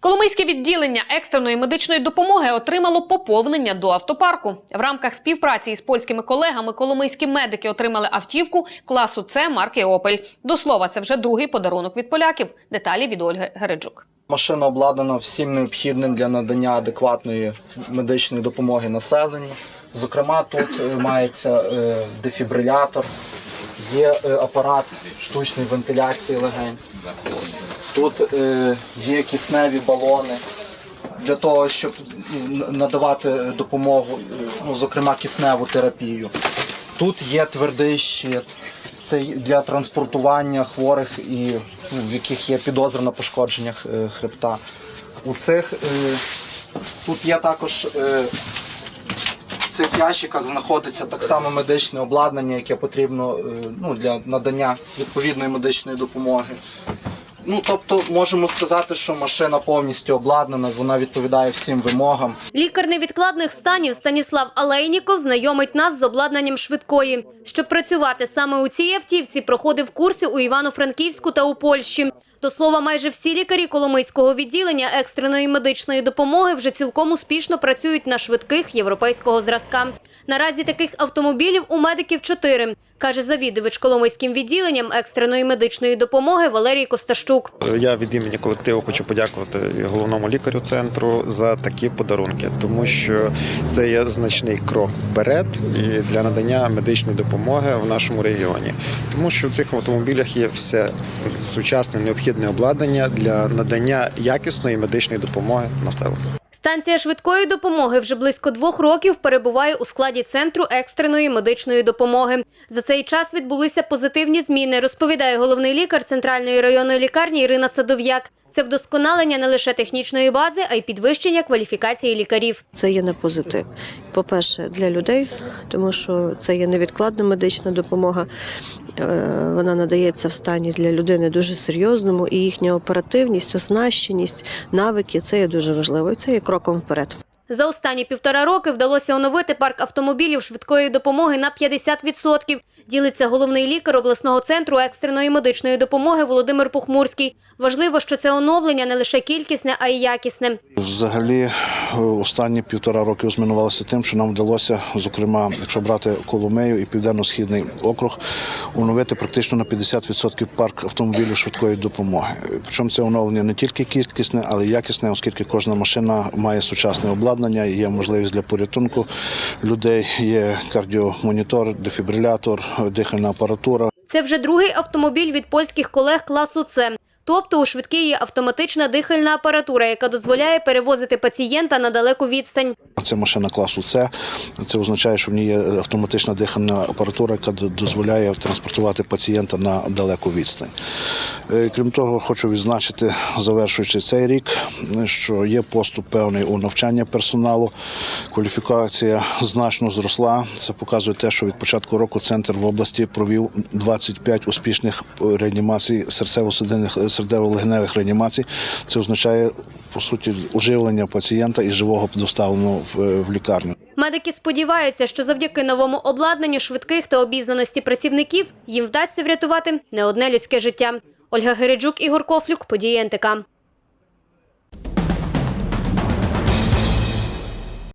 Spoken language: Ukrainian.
Коломийське відділення екстреної медичної допомоги отримало поповнення до автопарку. В рамках співпраці із польськими колегами коломийські медики отримали автівку класу С марки Опель. До слова, це вже другий подарунок від поляків. Деталі від Ольги Гереджук. Машина обладнана всім необхідним для надання адекватної медичної допомоги населенню. Зокрема, тут е, мається е, дефібрилятор, є е, апарат штучної вентиляції легень. Тут е, є кисневі балони для того, щоб надавати допомогу, е, ну, зокрема кисневу терапію. Тут є твердий щит. Це для транспортування хворих, і, ну, в яких є підозра на пошкодження е, хребта. У цих е, тут є також е, в цих ящиках знаходиться так само медичне обладнання, яке потрібно е, ну, для надання відповідної медичної допомоги. Ну, тобто можемо сказати, що машина повністю обладнана, вона відповідає всім вимогам. Лікар невідкладних станів Станіслав Алейніков знайомить нас з обладнанням швидкої. Щоб працювати саме у цій автівці, проходив курси у Івано-Франківську та у Польщі. До слова, майже всі лікарі Коломийського відділення екстреної медичної допомоги вже цілком успішно працюють на швидких європейського зразка. Наразі таких автомобілів у медиків чотири, каже завідувач Коломийським відділенням екстреної медичної допомоги Валерій Косташчук. Я від імені колективу хочу подякувати головному лікарю центру за такі подарунки, тому що це є значний крок вперед для надання медичної допомоги в нашому регіоні, тому що в цих автомобілях є все сучасне необхідне обладнання для надання якісної медичної допомоги населенню. Станція швидкої допомоги вже близько двох років перебуває у складі центру екстреної медичної допомоги. За цей час відбулися позитивні зміни, розповідає головний лікар центральної районної лікарні Ірина Садов'як. Це вдосконалення не лише технічної бази, а й підвищення кваліфікації лікарів. Це є на позитив. По-перше, для людей, тому що це є невідкладна медична допомога. Е, Вона надається в стані для людини дуже серйозному, і їхня оперативність, оснащеність, навики це є дуже важливо. І це є кроком вперед. За останні півтора роки вдалося оновити парк автомобілів швидкої допомоги на 50%. Ділиться головний лікар обласного центру екстреної медичної допомоги Володимир Пухмурський. Важливо, що це оновлення не лише кількісне, а й якісне. Взагалі, останні півтора роки змінувалося тим, що нам вдалося, зокрема, якщо брати Коломею і Південно-Східний округ, оновити практично на 50% парк автомобілів швидкої допомоги. Причому це оновлення не тільки кількісне, але й якісне, оскільки кожна машина має сучасне обладнання, є можливість для порятунку людей, є кардіомонітор, дефібрилятор, дихальна апаратура. Це вже другий автомобіль від польських колег класу С. Тобто у швидкій є автоматична дихальна апаратура, яка дозволяє перевозити пацієнта на далеку відстань. Це машина класу С. Це означає, що в ній є автоматична дихальна апаратура, яка дозволяє транспортувати пацієнта на далеку відстань. Е, Крім того, хочу відзначити, завершуючи цей рік, що є поступ певний у навчання персоналу. Кваліфікація значно зросла. Це показує те, що від початку року центр в області провів 25 успішних е, реанімацій серцево-судинних серцево-легеневих реанімацій. Це означає по суті оживлення пацієнта і живого доставлено в, в лікарню. Медики сподіваються, що завдяки новому обладнанню швидких та обізнаності працівників їм вдасться врятувати не одне людське життя. Ольга Гереджук, Ігор Кофлюк, події НТК.